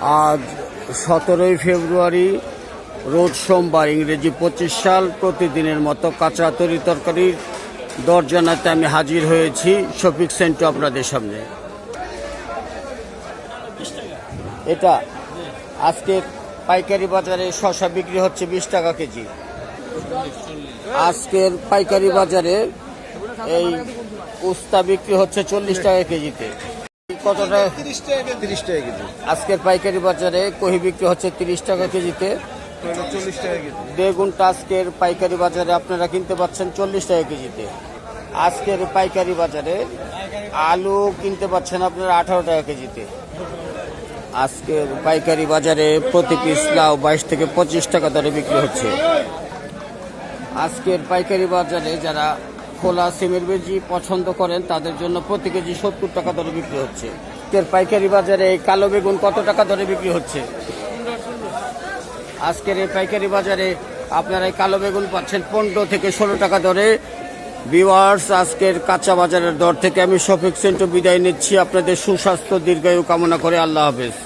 আজ সতেরোই ফেব্রুয়ারি, রোজ সোমবার ইংরেজি পঁচিশ সাল প্রতিদিনের মতো কাঁচা তরি তরকারির দর জানাতে আমি হাজির হয়েছি। শফিক সেন্টার আপনাদের সামনে। এটা আজকের পাইকারি বাজারে শশা বিক্রি হচ্ছে বিশ টাকা কেজি। আজকের পাইকারি বাজারে এই উস্তা বিক্রি হচ্ছে চল্লিশ টাকা কেজিতে। কত টাকা তিরিশ টাকা তিরিশ টাকা কেজি। আজকের পাইকারি বাজারে কহি বিক্রি হচ্ছে তিরিশ টাকা কেজিতে। চল্লিশ টাকা কেজি। বেগুনটা আজকের পাইকারি বাজারে আপনারা কিনতে পাচ্ছেন চল্লিশ টাকা কেজিতে। আজকের পাইকারি বাজারে আলু কিনতে পাচ্ছেন আপনারা আঠারো টাকা কেজিতে। আজকের পাইকারি বাজারে প্রতি পিস লাউ বাইশ থেকে পঁচিশ টাকা দরে বিক্রি হচ্ছে। আজকের পাইকারি বাজারে যারা খোলা সিমের বেজি পছন্দ করেন, তাদের জন্য প্রতি কেজি সত্তর টাকা দরে বিক্রি হচ্ছে। আজকের পাইকারি বাজারে এই কালো বেগুন কত টাকা দরে বিক্রি হচ্ছে? আজকের এই পাইকারি বাজারে আপনারা এই কালো বেগুন পাচ্ছেন পনেরো থেকে ষোলো টাকা দরে। ভিওয়ার্স আজকের কাঁচা বাজারের দর থেকে আমি শফিক সেন্টু বিদায় নিচ্ছি। আপনাদের সুস্বাস্থ্য, দীর্ঘায়ু কামনা করে আল্লাহ হাফেজ।